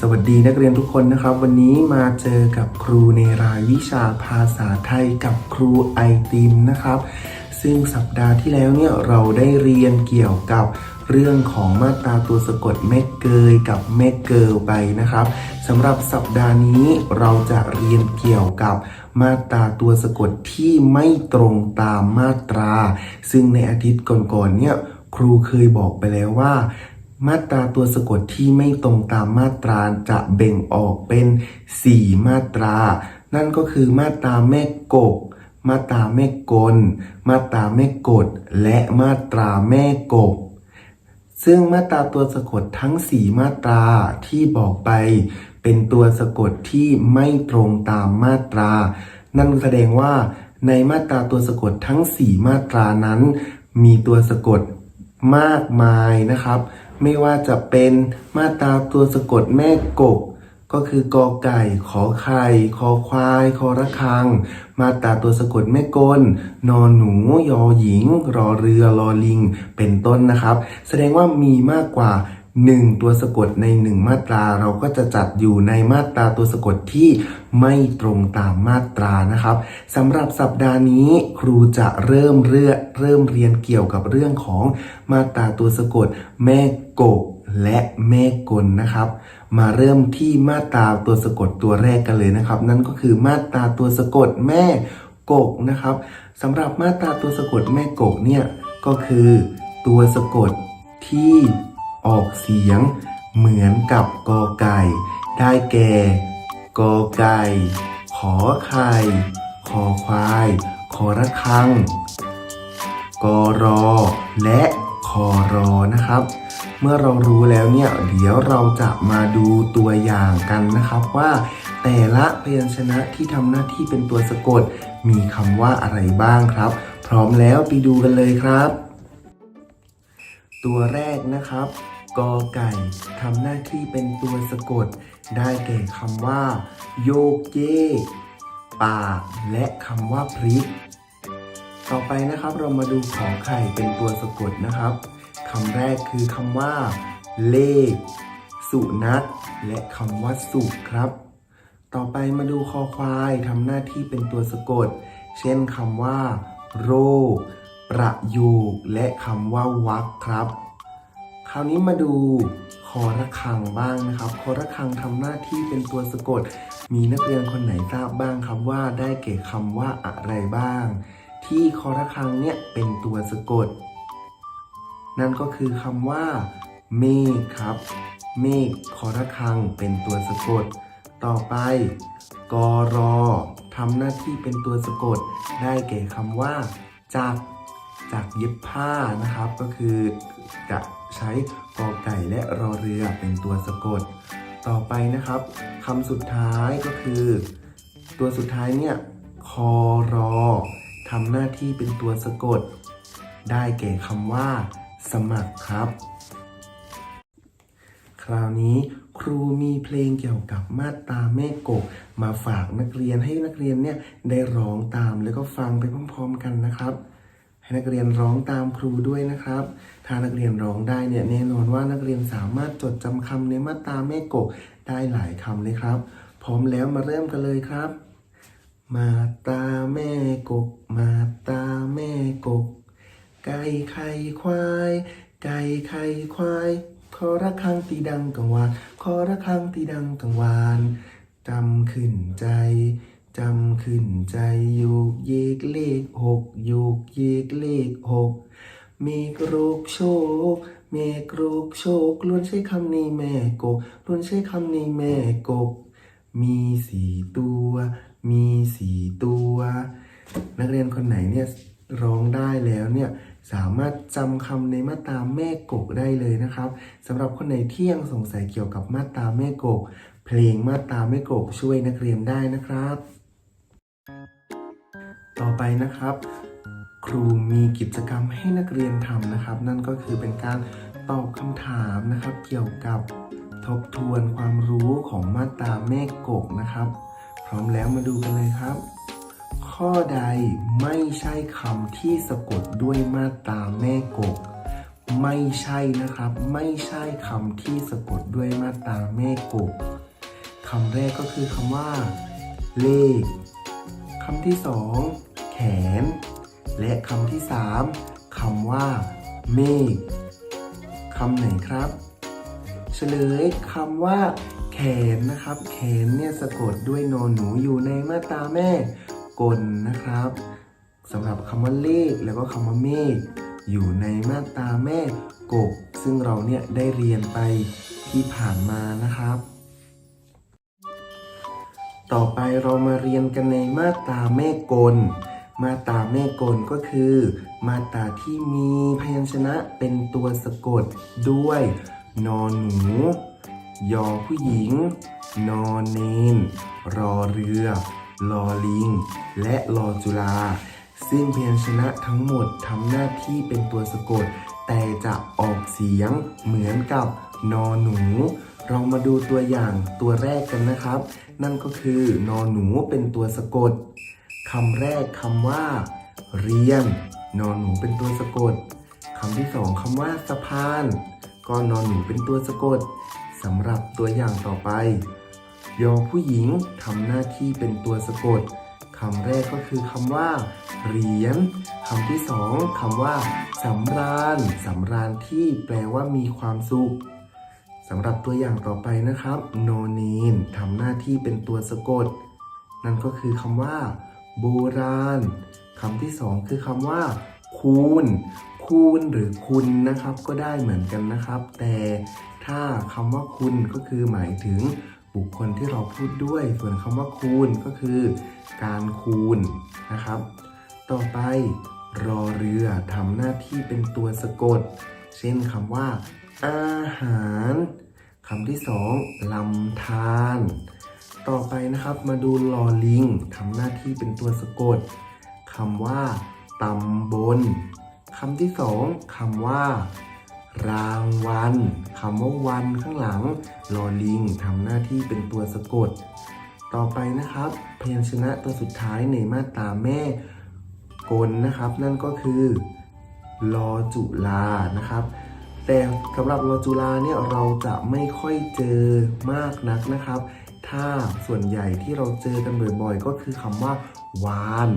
สวัสดีนักเรียนทุกคนนะครับ วันนี้มาเจอกับครูในรายวิชาภาษาไทยกับครูไอติมนะครับ ซึ่งสัปดาห์ที่แล้วเนี่ยเราได้เรียนเกี่ยวกับเรื่องของมาตราตัวสะกดแม่เกยกับแม่เกิลไปนะครับสำหรับสัปดาห์นี้เราจะเรียนเกี่ยวกับมาตราตัวสะกดที่ไม่ตรงตามมาตรา ซึ่งในอาทิตย์ก่อนๆเนี่ยครูเคยบอกไปแล้วว่า มาตราตัวสะกดที่ไม่ตรงตามมาตราจะแบ่งออกเป็น 4 มาตรา นั่นก็คือมาตราแม่กก มาตราแม่กล มาตราแม่กด และมาตราแม่กบ ซึ่งมาตราตัวสะกดทั้ง 4 มาตราที่บอกไป เป็นตัวสะกดที่ไม่ตรงตามมาตรา นั่นแสดงว่า ในมาตราตัวสะกดทั้ง 4 มาตรานั้น มีตัวสะกดมากมายนะครับ ไม่ว่าจะเป็นมาตราตัวสะกดแม่กบ ก็คือกอไก่ ขอไข่ คอควาย คอระคัง มาตราตัวสะกดแม่กลนอนหนู ยอหญิง รอเรือ รอลิง เป็นต้นนะครับ แสดงว่ามีมากกว่า 1 ตัวสะกดใน 1 มาตราเราก็จะจัดอยู่ในมาตราตัวสะกดที่ไม่ตรงตามมาตรานะครับสำหรับสัปดาห์นี้ครูจะเริ่มเรื่อเริ่มเรียนเกี่ยวกับเรื่องของมาตราตัวสะกดแม่กบและแม่กลนะครับ มาเริ่มที่มาตราตัวสะกดตัวแรกกันเลยนะครับ นั่นก็คือมาตราตัวสะกดแม่กกนะครับสำหรับมาตราตัวสะกดแม่กกเนี่ยก็คือตัวสะกดที่ ออกเสียง เหมือนกับกอไก่ ได้แก่ กอไก่ ขอไข่ คอควาย คอระฆังกรอ และคอรอนะครับ เมื่อเรารู้แล้วเนี่ย เดี๋ยวเราจะมาดูตัวอย่างกันนะครับว่า แต่ละพยัญชนะที่ทำหน้าที่เป็นตัวสะกด มีคำว่าอะไรบ้างครับ พร้อมแล้วไปดูกันเลยครับ ตัวแรกนะครับ กอไก่ทำหน้าที่เป็นตัวสะกด ได้แก่คำว่า โยกเยกป่า และคำว่าพริก ต่อไปนะครับเรามาดูขอไข่เป็นตัวสะกดนะครับคำแรกคือคำว่า เลข สุนัขและคำว่าสุขครับ ต่อไปมาดูคอควายทำหน้าที่เป็นตัวสะกด เช่นคำว่า โรคประโยค และคำว่าวักครับ คราวนี้มาดูคอระฆังบ้างนะครับ คอระฆังทำหน้าที่เป็นตัวสะกด มีนักเรียนคนไหนทราบบ้างครับว่าได้แก่คำว่าอะไรบ้าง ที่คอระฆังเนี่ยเป็นตัวสะกด นั่นก็คือคำว่า เมฆครับ เมฆคอระฆังเป็นตัวสะกด ต่อไปกรอทำหน้าที่เป็นตัวสะกด ได้แก่คำว่า จักจากเย็บผ้านะครับ ก็คือจะ ใช้กอไก่และรอเรือเป็นตัวสะกด ต่อไปนะครับคำสุดท้ายก็คือ ตัวสุดท้ายเนี่ยคอรอทำหน้าที่เป็นตัวสะกด ได้แก่คำว่า สมัครครับ คราวนี้ครูมีเพลงเกี่ยวกับมาตราแม่กบมาฝากนักเรียนให้นักเรียนเนี่ยได้ร้องตามแล้วก็ฟังไปพร้อมๆกันนะครับ ให้นักเรียนร้องตามครูด้วยนะครับ ถ้านักเรียนร้องได้เนี่ยแน่นอนว่านักเรียนสามารถจดจำคำในมาตราแม่กบได้หลายคำเลยครับ พร้อมแล้วมาเริ่มกันเลยครับ มาตาแม่กบมาตาแม่กบไก่ไข่ควาย ไก่ไข่ควายคอระฆังตีดังกังวานคอระฆังตีดังกังวานจำขึ้นใจ จำขึ้นใจโยกเยกเลขหกโยกเยกเลขหกมฆโรกโชคเมฆโรกโชคล้วนใช้คำนี้แม่กบล้วนใช้คำนี้แม่กบมีสี่ตัว มีสี่ตัว นักเรียนคนไหนเนี่ยร้องได้แล้วเนี่ยสามารถจำคำในมาตราแม่กกได้เลยนะครับสำหรับคนไหนที่ยังสงสัยเกี่ยวกับมาตราแม่กก เพลงมาตราแม่กกช่วยนักเรียนได้นะครับ ต่อไปนะครับ ครูมีกิจกรรมให้นักเรียนทำนะครับ นั่นก็คือเป็นการตอบคำถามนะครับ เกี่ยวกับทบทวนความรู้ของมาตราแม่กกนะครับ พร้อมแล้วมาดูกันเลยครับ ข้อใดไม่ใช่คำที่สะกดด้วยมาตราแม่กก ไม่ใช่นะครับ ไม่ใช่คำที่สะกดด้วยมาตราแม่กบคำแรกก็คือคำว่า เลขคำที่สอง แขนและคำที่สามคำว่า เมฆคำไหนครับ เฉลยคำว่า แขนนะครับ แขนเนี่ยสะกดด้วยนอนหนูอยู่ในมาตราแม่กลนะครับสำหรับคำว่าเลขแล้วก็คำว่าเมฆอยู่ในมาตราแม่กบ ซึ่งเราเนี่ยได้เรียนไปที่ผ่านมานะครับ ต่อไปเรามาเรียนกันในมาตราแม่กล มาตราแม่กลก็คือ มาตราที่มีพยัญชนะเป็นตัวสะกดด้วย นอนหนู ยอผู้หญิง นอนเนน รอเรือ ลอลิง และลอจุฬาซึ่งพยัญชนะทั้งหมดทำหน้าที่เป็นตัวสะกด แต่จะออกเสียงเหมือนกับนอหนู เรามาดูตัวอย่างตัวแรกกันนะครับ นั่นก็คือนอหนูเป็นตัวสะกด คำแรกคำว่า เรียน นอนหนูเป็นตัวสะกดคำที่สองคำว่าสะพาน ก็นอนหนูเป็นตัวสะกดสำหรับตัวอย่างต่อไป ยอผู้หญิงทำหน้าที่เป็นตัวสะกดคำแรกก็คือคำว่าเหรียญคำที่สองคำว่าสำราญสำราญที่แปลว่ามีความสุขสำหรับตัวอย่างต่อไปนะครับ โนเนนทำหน้าที่เป็นตัวสะกด นั่นก็คือคำว่า โบราณคำที่สองคือคำว่า คูณ คูณหรือคุณนะครับ ก็ได้เหมือนกันนะครับ แต่ถ้าคำว่าคุณก็คือหมายถึงบุคคลที่เราพูดด้วย ส่วนคำว่าคูณก็คือ การคูณนะครับ ต่อไปรอเรือทำหน้าที่เป็นตัวสะกด เช่นคำว่า อาหารคำที่สองลำธาร ต่อไปนะครับมาดูลอลิงทำหน้าที่เป็นตัวสะกดคำว่าตำบลคำที่สองคำว่า รางวัลคำว่าวันข้างหลังลอลิงทำหน้าที่เป็นตัวสะกด ต่อไปนะครับ พยัญชนะตัวสุดท้ายในมาตราแม่กลนะครับ นั่นก็คือลอจุลานะครับ แต่สำหรับลอจุลาเนี่ยเราจะไม่ค่อยเจอมากนักนะครับ ถ้าส่วนใหญ่ที่เราเจอกันบ่อยๆ ก็คือคำว่าวาน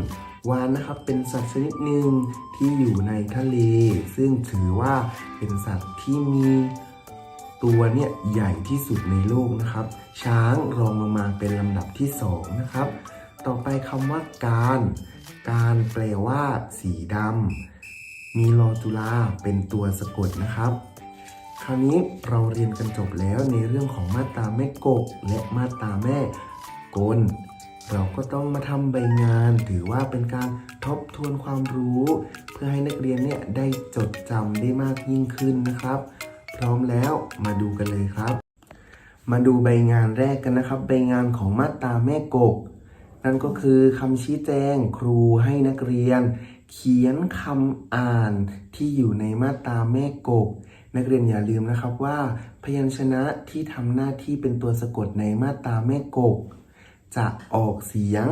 วานนะครับเป็นสัตว์ชนิดหนึ่งที่อยู่ในทะเล ซึ่งถือว่าเป็นสัตว์ที่มีตัวเนี่ยใหญ่ที่สุดในโลกนะครับ ช้างรองลงมาเป็นลำดับที่สองนะครับ ต่อไปคำว่าการ การแปลว่า สีดำมีลอจุลาเป็นตัวสะกดนะครับ คราวนี้เราเรียนกันจบแล้วในเรื่องของมาตราแม่กบและมาตราแม่กล เราก็ต้องมาทำใบงาน ถือว่าเป็นการทบทวนความรู้ เพื่อให้นักเรียนเนี่ยได้จดจำได้มากยิ่งขึ้นนะครับ พร้อมแล้วมาดูกันเลยครับ มาดูใบงานแรกกันนะครับ ใบงานของมาตราแม่กบนั่นก็คือคำชี้แจงครูให้นักเรียน เขียนคำอ่านที่อยู่ในมาตราแม่กบ นักเรียนอย่าลืมนะครับว่า พยัญชนะที่ทำหน้าที่เป็นตัวสะกดในมาตราแม่กบจะออกเสียง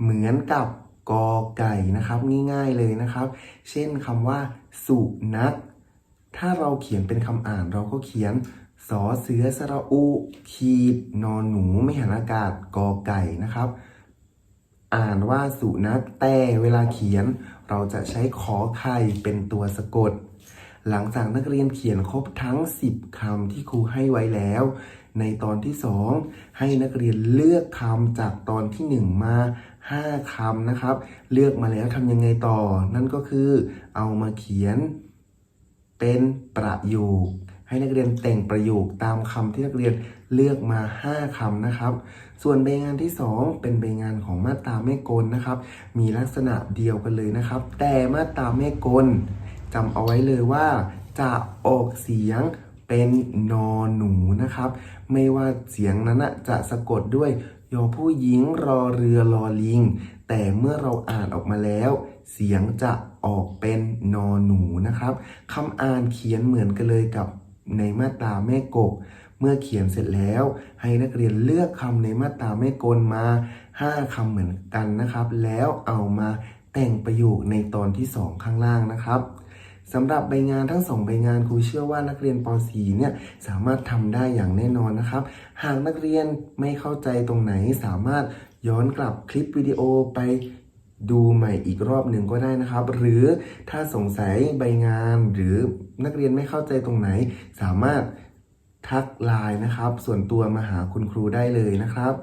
เหมือนกับกอไก่นะครับง่ายๆเลยนะครับ เช่นคำว่า สุนัขถ้าเราเขียนเป็นคำอ่านเราก็เขียนสอเสือสระอุขีดนอนหนูไม่หันอากาศกอไก่นะครับ อ่านว่าสุนัขแต่เวลาเขียน เราจะใช้ขอไข่เป็นตัวสะกด หลังจากนักเรียนเขียนครบทั้ง 10คำที่ครูให้ไว้แล้ว ในตอนที่ 2 ให้นักเรียนเลือกคำจากตอนที่ 1 มา 5คำนะครับ เลือกมาแล้วทำยังไงต่อ นั่นก็คือเอามาเขียนเป็นประโยค ให้นักเรียนแต่งประโยคตามคำที่นักเรียนเลือกมา 5คำนะครับ ส่วนใบงานที่ 2 เป็นใบงานของมาตราแม่กลนะครับ มีลักษณะเดียวกันเลยนะครับ แต่มาตราแม่กล จำเอาไว้เลยว่า จะออกเสียงเป็นนอหนูนะครับ ไม่ว่าเสียงนั้นจะสะกดด้วยยอผู้หญิงรอเรือรอลิง แต่เมื่อเราอ่านออกมาแล้ว เสียงจะออกเป็นนอหนูนะครับคำอ่านเขียนเหมือนกันเลยกับในมาตราแม่กบ เมื่อเขียนเสร็จแล้ว ให้นักเรียนเลือกคำในมาตราแม่กลมา 5คำเหมือนกันนะครับ แล้วเอามาแต่งประโยคในตอนที่ 2 ข้างล่างนะครับ สำหรับใบงานทั้งสองใบงานครูเชื่อว่านักเรียนป .4 เนี่ยสามารถทำได้อย่างแน่นอนนะครับ หากนักเรียนไม่เข้าใจตรงไหนสามารถย้อนกลับคลิปวิดีโอไปดูใหม่อีกรอบหนึ่งก็ได้นะครับ หรือถ้าสงสัยใบงานหรือนักเรียนไม่เข้าใจตรงไหน สามารถทักไลน์นะครับ ส่วนตัวมาหาคุณครูได้เลยนะครับ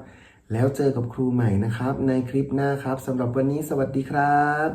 แล้วเจอกับครูใหม่นะครับ ในคลิปหน้าครับสำหรับวันนี้สวัสดีครับ